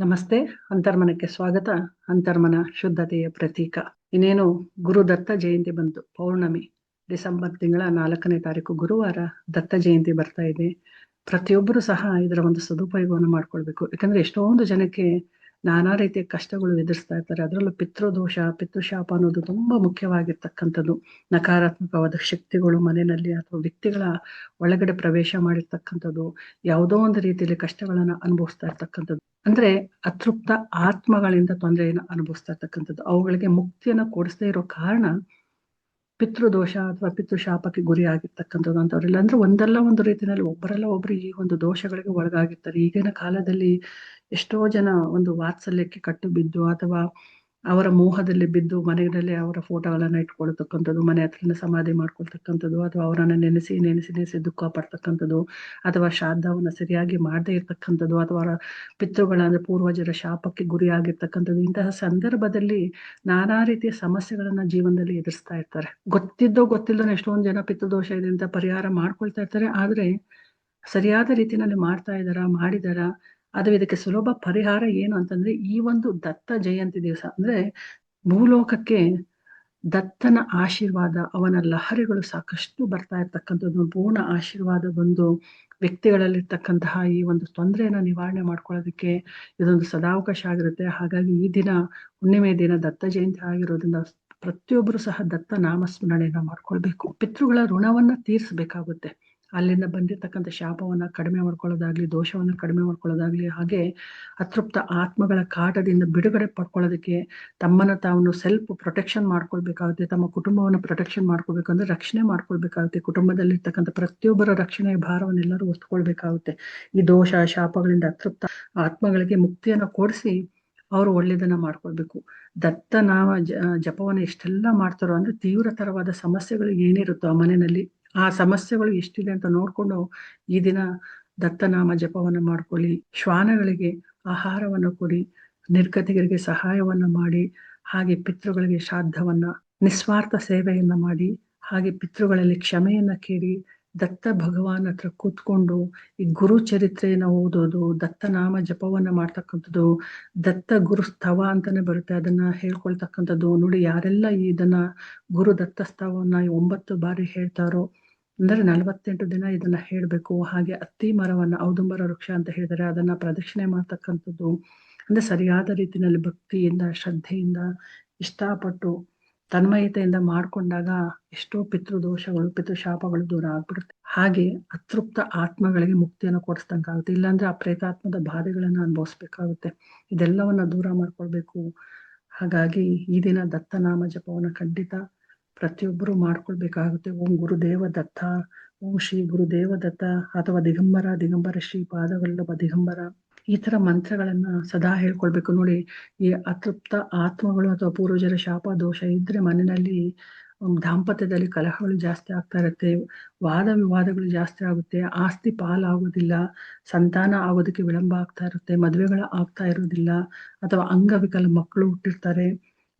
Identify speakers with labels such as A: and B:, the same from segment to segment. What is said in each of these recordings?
A: ನಮಸ್ತೆ, ಅಂತರ್ಮನಕ್ಕೆ ಸ್ವಾಗತ. ಅಂತರ್ಮನ ಶುದ್ಧತೆಯ ಪ್ರತೀಕ. ಇನ್ನೇನು, ಗುರುದತ್ತ ಜಯಂತಿ ಬಂತು. ಪೌರ್ಣಮಿ, ಡಿಸೆಂಬರ್ ತಿಂಗಳ ನಾಲ್ಕನೇ ತಾರೀಕು ಗುರುವಾರ ದತ್ತ ಜಯಂತಿ ಬರ್ತಾ ಇದೆ. ಪ್ರತಿಯೊಬ್ಬರು ಸಹ ಇದರ ಒಂದು ಸದುಪಯೋಗವನ್ನು ಮಾಡ್ಕೊಳ್ಬೇಕು. ಯಾಕಂದ್ರೆ ಎಷ್ಟೊಂದು ಜನಕ್ಕೆ ನಾನಾ ರೀತಿಯ ಕಷ್ಟಗಳು ಎದುರಿಸ್ತಾ ಇರ್ತಾರೆ. ಅದರಲ್ಲೂ ಪಿತೃದೋಷ, ಪಿತೃಶಾಪ ಅನ್ನೋದು ತುಂಬಾ ಮುಖ್ಯವಾಗಿರ್ತಕ್ಕಂಥದ್ದು. ನಕಾರಾತ್ಮಕವಾದ ಶಕ್ತಿಗಳು ಮನೆಯಲ್ಲಿ ಅಥವಾ ವ್ಯಕ್ತಿಗಳ ಒಳಗಡೆ ಪ್ರವೇಶ ಮಾಡಿರ್ತಕ್ಕಂಥದ್ದು, ಯಾವುದೋ ಒಂದು ರೀತಿಯಲ್ಲಿ ಕಷ್ಟಗಳನ್ನ ಅನುಭವಿಸ್ತಾ ಇರ್ತಕ್ಕಂಥದ್ದು. ಅಂದ್ರೆ ಅತೃಪ್ತ ಆತ್ಮಗಳಿಂದ ತೊಂದರೆಯನ್ನು ಅನುಭವಿಸ್ತಾ ಇರ್ತಕ್ಕಂಥದ್ದು. ಅವುಗಳಿಗೆ ಮುಕ್ತಿಯನ್ನ ಕೊಡಿಸದೇ ಇರೋ ಕಾರಣ ಪಿತೃದೋಷ ಅಥವಾ ಪಿತೃಶಾಪಕ್ಕೆ ಗುರಿ ಆಗಿರ್ತಕ್ಕಂಥದ್ದು ಅಂತವ್ರಿಲ್ಲ. ಅಂದ್ರೆ ಒಂದಲ್ಲ ಒಂದು ರೀತಿಯಲ್ಲಿ ಒಬ್ಬರಲ್ಲ ಒಬ್ರು ಈ ಒಂದು ದೋಷಗಳಿಗೆ ಒಳಗಾಗಿರ್ತಾರೆ. ಈಗಿನ ಕಾಲದಲ್ಲಿ ಎಷ್ಟೋ ಜನ ಒಂದು ವಾತ್ಸಲ್ಯಕ್ಕೆ ಕಟ್ಟು ಬಿದ್ದು ಅಥವಾ ಅವರ ಮೋಹದಲ್ಲಿ ಬಿದ್ದು ಮನೆಯಲ್ಲಿ ಅವರ ಫೋಟೋಗಳನ್ನ ಇಟ್ಕೊಳ್ತಕ್ಕಂಥದ್ದು, ಮನೆ ಹತ್ರನ ಸಮಾಧಿ ಮಾಡ್ಕೊಳ್ತಕ್ಕಂಥದ್ದು ಅಥವಾ ಅವರನ್ನ ನೆನೆಸಿ ನೆನೆಸಿ ನೆನೆಸಿ ದುಃಖ ಪಡ್ತಕ್ಕಂಥದ್ದು ಅಥವಾ ಶ್ರಾದ್ದವನ್ನ ಸರಿಯಾಗಿ ಮಾಡದೇ ಇರ್ತಕ್ಕಂಥದ್ದು ಅಥವಾ ಅವರ ಪಿತೃಗಳ ಅಂದ್ರೆ ಪೂರ್ವಜರ ಶಾಪಕ್ಕೆ ಗುರಿಯಾಗಿರ್ತಕ್ಕಂಥದ್ದು, ಇಂತಹ ಸಂದರ್ಭದಲ್ಲಿ ನಾನಾ ರೀತಿಯ ಸಮಸ್ಯೆಗಳನ್ನ ಜೀವನದಲ್ಲಿ ಎದುರಿಸ್ತಾ ಇರ್ತಾರೆ. ಗೊತ್ತಿದ್ದೋ ಗೊತ್ತಿಲ್ಲದೋ ಎಷ್ಟೊಂದು ಜನ ಪಿತೃದೋಷ ಇದೆ ಅಂತ ಪರಿಹಾರ ಮಾಡ್ಕೊಳ್ತಾ ಇರ್ತಾರೆ, ಆದ್ರೆ ಸರಿಯಾದ ರೀತಿಯಲ್ಲಿ ಮಾಡ್ತಾ ಇದಾರ ಮಾಡಿದಾರ ಅದು ಇದಕ್ಕೆ ಸುಲಭ ಪರಿಹಾರ ಏನು ಅಂತಂದ್ರೆ ಈ ಒಂದು ದತ್ತ ಜಯಂತಿ ದಿವಸ ಅಂದ್ರೆ ಭೂಲೋಕಕ್ಕೆ ದತ್ತನ ಆಶೀರ್ವಾದ, ಅವನ ಲಹರಿಗಳು ಸಾಕಷ್ಟು ಬರ್ತಾ ಇರ್ತಕ್ಕಂಥದ್ದು, ಪೂರ್ಣ ಆಶೀರ್ವಾದ ಬಂದು ವ್ಯಕ್ತಿಗಳಲ್ಲಿರ್ತಕ್ಕಂತಹ ಈ ಒಂದು ತೊಂದರೆಯನ್ನ ನಿವಾರಣೆ ಮಾಡ್ಕೊಳ್ಳೋದಕ್ಕೆ ಇದೊಂದು ಸದಾವಕಾಶ ಆಗಿರುತ್ತೆ. ಹಾಗಾಗಿ ಈ ದಿನ, ಹುಣ್ಣಿಮೆ ದಿನ ದತ್ತ ಜಯಂತಿ ಆಗಿರೋದ್ರಿಂದ ಪ್ರತಿಯೊಬ್ಬರು ಸಹ ದತ್ತ ನಾಮಸ್ಮರಣೆಯನ್ನ ಮಾಡ್ಕೊಳ್ಬೇಕು. ಪಿತೃಗಳ ಋಣವನ್ನ ತೀರಿಸಬೇಕಾಗುತ್ತೆ. ಅಲ್ಲಿಂದ ಬಂದಿರತಕ್ಕಂಥ ಶಾಪವನ್ನ ಕಡಿಮೆ ಮಾಡ್ಕೊಳ್ಳೋದಾಗ್ಲಿ, ದೋಷವನ್ನ ಕಡಿಮೆ ಮಾಡ್ಕೊಳ್ಳೋದಾಗ್ಲಿ, ಹಾಗೆ ಅತೃಪ್ತ ಆತ್ಮಗಳ ಕಾಟದಿಂದ ಬಿಡುಗಡೆ ಪಡ್ಕೊಳ್ಳೋದಕ್ಕೆ ತಮ್ಮನ್ನು ತಾವನ್ನು ಸೆಲ್ಫ್ ಪ್ರೊಟೆಕ್ಷನ್ ಮಾಡ್ಕೊಳ್ಬೇಕಾಗುತ್ತೆ, ತಮ್ಮ ಕುಟುಂಬವನ್ನು ಪ್ರೊಟೆಕ್ಷನ್ ಮಾಡ್ಕೊಳ್ಬೇಕಂದ್ರೆ ರಕ್ಷಣೆ ಮಾಡ್ಕೊಳ್ಬೇಕಾಗುತ್ತೆ, ಕುಟುಂಬದಲ್ಲಿರ್ತಕ್ಕಂಥ ಪ್ರತಿಯೊಬ್ಬರ ರಕ್ಷಣೆಯ ಭಾರವನ್ನು ಎಲ್ಲರೂ ಹೊತ್ಕೊಳ್ಬೇಕಾಗುತ್ತೆ ಈ ದೋಷ, ಶಾಪಗಳಿಂದ ಅತೃಪ್ತ ಆತ್ಮಗಳಿಗೆ ಮುಕ್ತಿಯನ್ನು ಕೊಡಿಸಿ ಅವರು ಒಳ್ಳೇದನ್ನ ಮಾಡ್ಕೊಳ್ಬೇಕು. ದತ್ತ ನಾಮ ಜಪವನ್ನ ಎಷ್ಟೆಲ್ಲ ಮಾಡ್ತಾರೋ ಅಂದ್ರೆ ತೀವ್ರತರವಾದ ಸಮಸ್ಯೆಗಳು ಏನಿರುತ್ತೋ ಆ ಮನೆಯಲ್ಲಿ ಆ ಸಮಸ್ಯೆಗಳು ಎಷ್ಟಿದೆ ಅಂತ ನೋಡ್ಕೊಂಡು ಈ ದಿನ ದತ್ತನಾಮ ಜಪವನ್ನು ಮಾಡ್ಕೊಳ್ಳಿ, ಶ್ವಾನಗಳಿಗೆ ಆಹಾರವನ್ನ ಕೊಡಿ, ನಿರ್ಗತಿಗರಿಗೆ ಸಹಾಯವನ್ನ ಮಾಡಿ, ಹಾಗೆ ಪಿತೃಗಳಿಗೆ ಶ್ರಾದ್ದವನ್ನ, ನಿಸ್ವಾರ್ಥ ಸೇವೆಯನ್ನ ಮಾಡಿ, ಹಾಗೆ ಪಿತೃಗಳಲ್ಲಿ ಕ್ಷಮೆಯನ್ನ ಕೇಳಿ, ದತ್ತ ಭಗವಾನ್ ಹತ್ರ ಕೂತ್ಕೊಂಡು ಈ ಗುರು ಚರಿತ್ರೆಯನ್ನ ಓದೋದು, ದತ್ತನಾಮ ಜಪವನ್ನ ಮಾಡ್ತಕ್ಕಂಥದ್ದು, ದತ್ತ ಗುರು ಸ್ತವ ಅಂತಾನೆ ಬರುತ್ತೆ, ಅದನ್ನ ಹೇಳ್ಕೊಳ್ತಕ್ಕಂಥದ್ದು. ನೋಡಿ, ಯಾರೆಲ್ಲ ಇದನ್ನ ಗುರು ದತ್ತ ಸ್ತವನ್ನ ಒಂಬತ್ತು ಬಾರಿ ಹೇಳ್ತಾರೋ ಅಂದ್ರೆ ನಲವತ್ತೆಂಟು ದಿನ ಇದನ್ನ ಹೇಳಬೇಕು. ಹಾಗೆ ಅತ್ತಿ ಮರವನ್ನು ಔದುಂಬರ ವೃಕ್ಷ ಅಂತ ಹೇಳಿದರೆ ಅದನ್ನ ಪ್ರದಕ್ಷಿಣೆ ಮಾಡ್ತಕ್ಕಂಥದ್ದು. ಅಂದ್ರೆ ಸರಿಯಾದ ರೀತಿಯಲ್ಲಿ ಭಕ್ತಿಯಿಂದ, ಶ್ರದ್ಧೆಯಿಂದ, ಇಷ್ಟಪಟ್ಟು ತನ್ಮಯತೆಯಿಂದ ಮಾಡ್ಕೊಂಡಾಗ ಎಷ್ಟೋ ಪಿತೃದೋಷಗಳು, ಪಿತೃಶಾಪಗಳು ದೂರ ಆಗ್ಬಿಡುತ್ತೆ. ಹಾಗೆ ಅತೃಪ್ತ ಆತ್ಮಗಳಿಗೆ ಮುಕ್ತಿಯನ್ನು ಕೊಡಿಸ್ದಂಗಾಗುತ್ತೆ. ಇಲ್ಲಾಂದ್ರೆ ಆ ಪ್ರೇತಾತ್ಮದ ಬಾಧೆಗಳನ್ನ ಅನುಭವಿಸ್ಬೇಕಾಗುತ್ತೆ. ಇದೆಲ್ಲವನ್ನ ದೂರ ಮಾಡ್ಕೊಳ್ಬೇಕು. ಹಾಗಾಗಿ ಈ ದಿನ ದತ್ತನಾಮ ಜಪವನ್ನು ಖಂಡಿತ ಪ್ರತಿಯೊಬ್ಬರು ಮಾಡ್ಕೊಳ್ಬೇಕಾಗುತ್ತೆ. ಓಂ ಗುರುದೇವ ದತ್ತ, ಓಂ ಶ್ರೀ ಗುರುದೇವ ದತ್ತ ಅಥವಾ ದಿಗಂಬರ ದಿಗಂಬರ ಶ್ರೀ ಪಾದವಲ್ಲಭ ದಿಗಂಬರ. ಈ ತರ ಮಂತ್ರಗಳನ್ನ ಸದಾ ಹೇಳ್ಕೊಳ್ಬೇಕು. ನೋಡಿ, ಈ ಅತೃಪ್ತ ಆತ್ಮಗಳು ಅಥವಾ ಪೂರ್ವಜರ ಶಾಪ, ದೋಷ ಇದ್ರೆ ಮನೆಯಲ್ಲಿ ದಾಂಪತ್ಯದಲ್ಲಿ ಕಲಹಗಳು ಜಾಸ್ತಿ ಆಗ್ತಾ ಇರುತ್ತೆ. ವಾದ ವಿವಾದಗಳು ಜಾಸ್ತಿ ಆಗುತ್ತೆ. ಆಸ್ತಿ ಪಾಲಾಗೋದಿಲ್ಲ. ಸಂತಾನ ಆಗೋದಕ್ಕೆ ವಿಳಂಬ ಆಗ್ತಾ ಇರುತ್ತೆ. ಮದುವೆಗಳ ಆಗ್ತಾ ಇರೋದಿಲ್ಲ. ಅಥವಾ ಅಂಗವಿಕಲ ಮಕ್ಕಳು ಹುಟ್ಟಿರ್ತಾರೆ.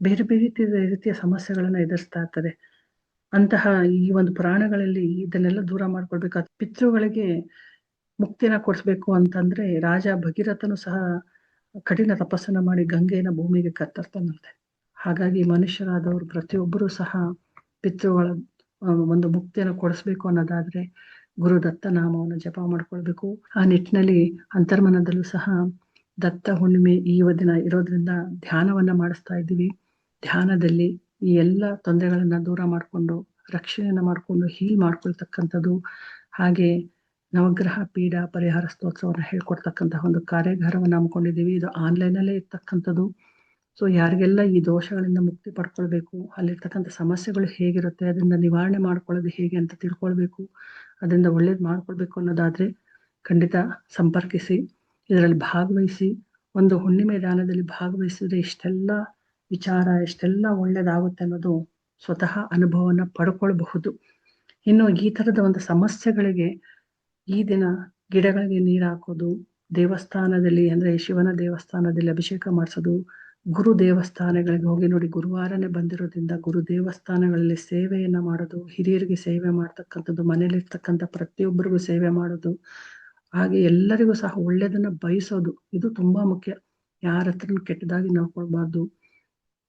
A: ಬೇರೆ ಬೇರೆ ರೀತಿಯ ಸಮಸ್ಯೆಗಳನ್ನ ಎದುರಿಸ್ತಾ ಇರ್ತದೆ ಅಂತಹ ಈ ಒಂದು ಪುರಾಣಗಳಲ್ಲಿ ಇದನ್ನೆಲ್ಲ ದೂರ ಮಾಡ್ಕೊಳ್ಬೇಕು ಪಿತೃಗಳಿಗೆ ಮುಕ್ತಿನ ಕೊಡಿಸ್ಬೇಕು ಅಂತಂದ್ರೆ ರಾಜ ಭಗೀರಥನು ಸಹ ಕಠಿಣ ತಪಸ್ಸನ್ನ ಮಾಡಿ ಗಂಗೆಯನ್ನ ಭೂಮಿಗೆ ಕತ್ತರ್ತಾನಂತೆ ಹಾಗಾಗಿ ಮನುಷ್ಯರಾದವರು ಪ್ರತಿಯೊಬ್ಬರು ಸಹ ಪಿತೃಗಳ ಒಂದು ಮುಕ್ತಿಯನ್ನು ಕೊಡಿಸ್ಬೇಕು ಅನ್ನೋದಾದ್ರೆ ಗುರು ದತ್ತ ನಾಮವನ್ನು ಜಪ ಮಾಡ್ಕೊಳ್ಬೇಕು. ಆ ನಿಟ್ಟಿನಲ್ಲಿ ಅಂತರ್ಮನದಲ್ಲೂ ಸಹ ದತ್ತ ಹುಣ್ಣಿಮೆ ಈ ದಿನ ಇರೋದ್ರಿಂದ ಧ್ಯಾನವನ್ನ ಮಾಡಿಸ್ತಾ ಇದ್ದೀವಿ. ಧ್ಯಾನದಲ್ಲಿ ಈ ಎಲ್ಲ ತೊಂದರೆಗಳನ್ನ ದೂರ ಮಾಡಿಕೊಂಡು, ರಕ್ಷಣೆಯನ್ನ ಮಾಡಿಕೊಂಡು ಹೀಲ್ ಮಾಡ್ಕೊಳ್ತಕ್ಕಂಥದ್ದು, ಹಾಗೆ ನವಗ್ರಹ ಪೀಡ ಪರಿಹಾರ ಸ್ತೋತ್ರವನ್ನು ಹೇಳ್ಕೊಡ್ತಕ್ಕಂತಹ ಒಂದು ಕಾರ್ಯಾಗಾರವನ್ನು ಹಮ್ಮಿಕೊಂಡಿದ್ದೀವಿ. ಇದು ಆನ್ಲೈನಲ್ಲೇ ಇರ್ತಕ್ಕಂಥದ್ದು. ಸೊ ಯಾರಿಗೆಲ್ಲ ಈ ದೋಷಗಳಿಂದ ಮುಕ್ತಿ ಪಡ್ಕೊಳ್ಬೇಕು, ಅಲ್ಲಿರ್ತಕ್ಕಂಥ ಸಮಸ್ಯೆಗಳು ಹೇಗಿರುತ್ತೆ ಅದರಿಂದ ನಿವಾರಣೆ ಮಾಡ್ಕೊಳ್ಳೋದು ಹೇಗೆ ಅಂತ ತಿಳ್ಕೊಳ್ಬೇಕು, ಅದರಿಂದ ಒಳ್ಳೇದು ಮಾಡ್ಕೊಳ್ಬೇಕು ಅನ್ನೋದಾದ್ರೆ ಖಂಡಿತ ಸಂಪರ್ಕಿಸಿ, ಇದರಲ್ಲಿ ಭಾಗವಹಿಸಿ, ಒಂದು ಹುಣ್ಣಿಮೆ ದಾನದಲ್ಲಿ ಭಾಗವಹಿಸಿದ್ರೆ ಇಷ್ಟೆಲ್ಲ ವಿಚಾರ ಎಷ್ಟೆಲ್ಲ ಒಳ್ಳೇದಾಗುತ್ತೆ ಅನ್ನೋದು ಸ್ವತಃ ಅನುಭವನ ಪಡ್ಕೊಳ್ಬಹುದು. ಇನ್ನು ಈ ತರದ ಒಂದು ಸಮಸ್ಯೆಗಳಿಗೆ ಈ ದಿನ ಗಿಡಗಳಿಗೆ ನೀರು ಹಾಕೋದು, ದೇವಸ್ಥಾನದಲ್ಲಿ ಅಂದ್ರೆ ಶಿವನ ದೇವಸ್ಥಾನದಲ್ಲಿ ಅಭಿಷೇಕ ಮಾಡಿಸೋದು, ಗುರು ದೇವಸ್ಥಾನಗಳಿಗೆ ಹೋಗಿ ನೋಡಿ ಗುರುವಾರನೇ ಬಂದಿರೋದ್ರಿಂದ ಗುರು ದೇವಸ್ಥಾನಗಳಲ್ಲಿ ಸೇವೆಯನ್ನ ಮಾಡೋದು, ಹಿರಿಯರಿಗೆ ಸೇವೆ ಮಾಡ್ತಕ್ಕಂಥದ್ದು ಮನೇಲಿರ್ತಕ್ಕಂಥ ಪ್ರತಿಯೊಬ್ಬರಿಗೂ ಸೇವೆ ಮಾಡೋದು, ಹಾಗೆ ಎಲ್ಲರಿಗೂ ಸಹ ಒಳ್ಳೇದನ್ನ ಬಯಸೋದು, ಇದು ತುಂಬಾ ಮುಖ್ಯ. ಯಾರ ಹತ್ರನೂ ಕೆಟ್ಟದಾಗಿ ನೋಡ್ಕೊಳ್ಬಾರ್ದು.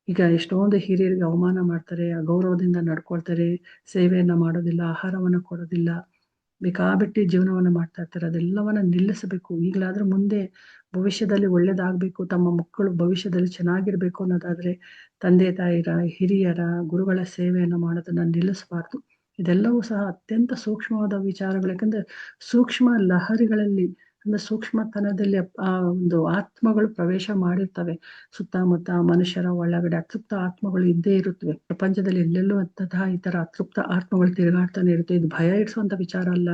A: ಈಗ ಎಷ್ಟೊಂದು ಹಿರಿಯರಿಗೆ ಅವಮಾನ ಮಾಡ್ತಾರೆ ಅಗೌರವದಿಂದ ನಡ್ಕೊಳ್ತಾರೆ, ಸೇವೆಯನ್ನ ಮಾಡೋದಿಲ್ಲ, ಆಹಾರವನ್ನ ಕೊಡೋದಿಲ್ಲ, ಬೇಕಾಬಿಟ್ಟಿ ಜೀವನವನ್ನ ಮಾಡ್ತಾ ಇರ್ತಾರೆ. ಅದೆಲ್ಲವನ್ನ ನಿಲ್ಲಿಸಬೇಕು. ಈಗಲಾದ್ರೂ ಮುಂದೆ ಭವಿಷ್ಯದಲ್ಲಿ ಒಳ್ಳೇದಾಗಬೇಕು, ತಮ್ಮ ಮಕ್ಕಳು ಭವಿಷ್ಯದಲ್ಲಿ ಚೆನ್ನಾಗಿರ್ಬೇಕು ಅನ್ನೋದಾದ್ರೆ ತಂದೆ, ತಾಯಿರ, ಹಿರಿಯರ, ಗುರುಗಳ ಸೇವೆಯನ್ನು ಮಾಡೋದನ್ನ ನಿಲ್ಲಿಸಬಾರ್ದು. ಇದೆಲ್ಲವೂ ಸಹ ಅತ್ಯಂತ ಸೂಕ್ಷ್ಮವಾದ ವಿಚಾರಗಳು. ಯಾಕಂದ್ರೆ ಸೂಕ್ಷ್ಮ ಲಹರಿಗಳಲ್ಲಿ ಅಂದ್ರೆ ಸೂಕ್ಷ್ಮತನದಲ್ಲಿ ಆ ಒಂದು ಆತ್ಮಗಳು ಪ್ರವೇಶ ಮಾಡಿರ್ತವೆ. ಸುತ್ತಮುತ್ತ ಮನುಷ್ಯರ ಒಳಗಡೆ ಅತೃಪ್ತ ಆತ್ಮಗಳು ಇದ್ದೇ ಇರುತ್ತವೆ. ಪ್ರಪಂಚದಲ್ಲಿ ಎಲ್ಲೆಲ್ಲೂ ಅಂತಹ ಈ ತರ ಅತೃಪ್ತ ಆತ್ಮಗಳು ತಿರುಗಾಡ್ತಾನೆ ಇರುತ್ತೆ. ಇದು ಭಯ ಇಡಿಸುವಂತ ವಿಚಾರ ಅಲ್ಲ.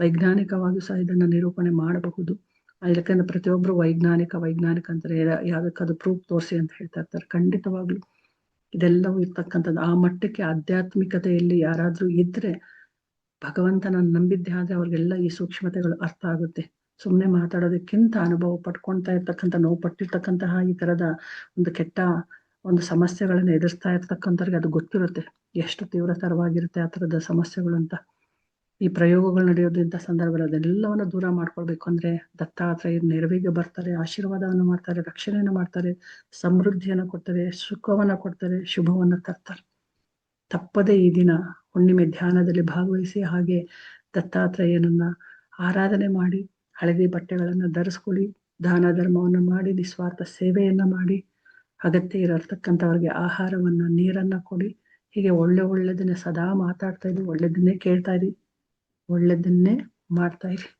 A: ವೈಜ್ಞಾನಿಕವಾಗಿ ಸಹ ಇದನ್ನ ನಿರೂಪಣೆ ಮಾಡಬಹುದು. ಯಾಕಂದ್ರೆ ಪ್ರತಿಯೊಬ್ರು ವೈಜ್ಞಾನಿಕ ವೈಜ್ಞಾನಿಕ ಅಂತಾರೆ. ಯಾವ್ದಕ್ಕದು ಪ್ರೂಫ್ ತೋರಿಸಿ ಅಂತ ಹೇಳ್ತಾ ಇರ್ತಾರೆ. ಖಂಡಿತವಾಗ್ಲು. ಇದೆಲ್ಲವೂ ಇರ್ತಕ್ಕಂಥದ್ದು. ಆ ಮಟ್ಟಕ್ಕೆ ಆಧ್ಯಾತ್ಮಿಕತೆಯಲ್ಲಿ ಯಾರಾದ್ರೂ ಇದ್ರೆ ಭಗವಂತನ ನಂಬಿದ್ದೆ ಆದ್ರೆ ಅವ್ರಿಗೆಲ್ಲ ಈ ಸೂಕ್ಷ್ಮತೆಗಳು ಅರ್ಥ ಆಗುತ್ತೆ. ಸುಮ್ಮನೆ ಮಾತಾಡೋದಕ್ಕಿಂತ ಅನುಭವ ಪಡ್ಕೊಳ್ತಾ ಇರ್ತಕ್ಕಂಥ ನೋವು ಪಟ್ಟಿರ್ತಕ್ಕಂತಹ ಈ ತರದ ಒಂದು ಕೆಟ್ಟ ಒಂದು ಸಮಸ್ಯೆಗಳನ್ನ ಎದುರಿಸ್ತಾ ಇರ್ತಕ್ಕಂಥವ್ರಿಗೆ ಅದು ಗೊತ್ತಿರುತ್ತೆ. ಎಷ್ಟು ತೀವ್ರತರವಾಗಿರುತ್ತೆ ಆ ಥರದ ಸಮಸ್ಯೆಗಳು ಅಂತ. ಈ ಪ್ರಯೋಗಗಳು ನಡೆಯೋದಿಂತ ಸಂದರ್ಭದಲ್ಲಿ ಅದೆಲ್ಲವನ್ನು ದೂರ ಮಾಡ್ಕೊಳ್ಬೇಕು ಅಂದ್ರೆ ದತ್ತಾತ್ರೇಯ ನೆರವಿಗೆ ಬರ್ತಾರೆ, ಆಶೀರ್ವಾದವನ್ನು ಮಾಡ್ತಾರೆ, ರಕ್ಷಣೆಯನ್ನು ಮಾಡ್ತಾರೆ, ಸಮೃದ್ಧಿಯನ್ನು ಕೊಡ್ತಾರೆ, ಸುಖವನ್ನ ಕೊಡ್ತಾರೆ, ಶುಭವನ್ನ ತರ್ತಾರೆ. ತಪ್ಪದೆ ಈ ದಿನ ಹುಣ್ಣಿಮೆ ಧ್ಯಾನದಲ್ಲಿ ಭಾಗವಹಿಸಿ ಹಾಗೆ ದತ್ತಾತ್ರೇಯನನ್ನ ಆರಾಧನೆ ಮಾಡಿ ಹಳದಿ ಬಟ್ಟೆಗಳನ್ನು ಧರಿಸ್ಕೊಳ್ಳಿ, ದಾನ ಧರ್ಮವನ್ನು ಮಾಡಿ, ನಿಸ್ವಾರ್ಥ ಸೇವೆಯನ್ನು ಮಾಡಿ, ಅಗತ್ಯ ಇರತಕ್ಕಂಥವ್ರಿಗೆ ಆಹಾರವನ್ನು, ನೀರನ್ನ ಕೊಡಿ. ಹೀಗೆ ಒಳ್ಳೆ ಒಳ್ಳೆದನ್ನೇ ಸದಾ ಮಾತಾಡ್ತಾ ಇರಿ, ಒಳ್ಳೆದನ್ನೇ ಕೇಳ್ತಾ ಇರಿ, ಒಳ್ಳೆದನ್ನೇ ಮಾಡ್ತಾ ಇರಿ.